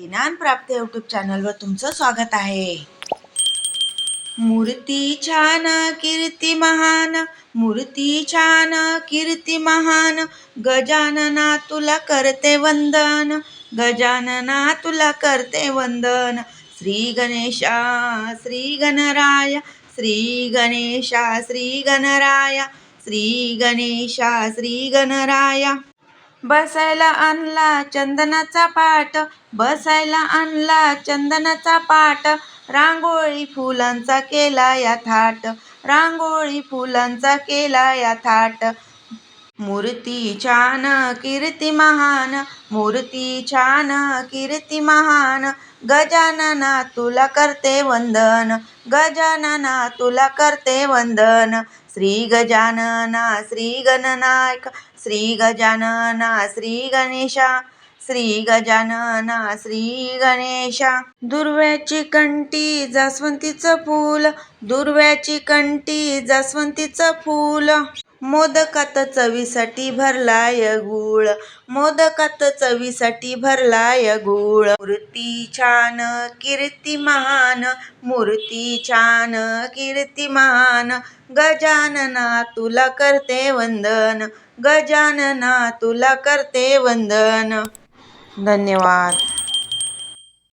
ज्ञान प्राप्त यूट्यूब चॅनलवर तुमचं स्वागत आहे. मूर्ती छान कीर्ती महान मूर्ती छान कीर्ती महान गजानना तुला करते वंदन गजानना तुला करते वंदन. श्री गणेशा श्री गणराय श्री गणेशा श्री गणराय श्री गणेशा श्री गणराया. बसायला आणला चंदनाचा पाट बसायला आणला चंदनाचा पाट रांगोळी फुलांचा केला या थाट रांगोळी फुलांचा केला या थाट. मूर्ती छान कीर्ती महान मूर्ती छान कीर्ती महान. गजानना तुला करते वंदन. गजानना तुला करते वंदन. श्री गजानना श्री गणनायक. श्री गजानना श्री गणेशा. श्री गजानना श्री गणेशा. दुर्व्याची कंटी जास्वंतीचं फूल. दुर्व्याची कंटी जास्वंतीचं फूल. मोदकात चवीसाठी भरलाय गुळ. मोदकात चवीसाठी भरलाय गुळ. मूर्ती छान कीर्ती महान. मूर्ती छान कीर्ती महान. गजानना तुला करते वंदन. गजानना तुला करते वंदन. धन्यवाद.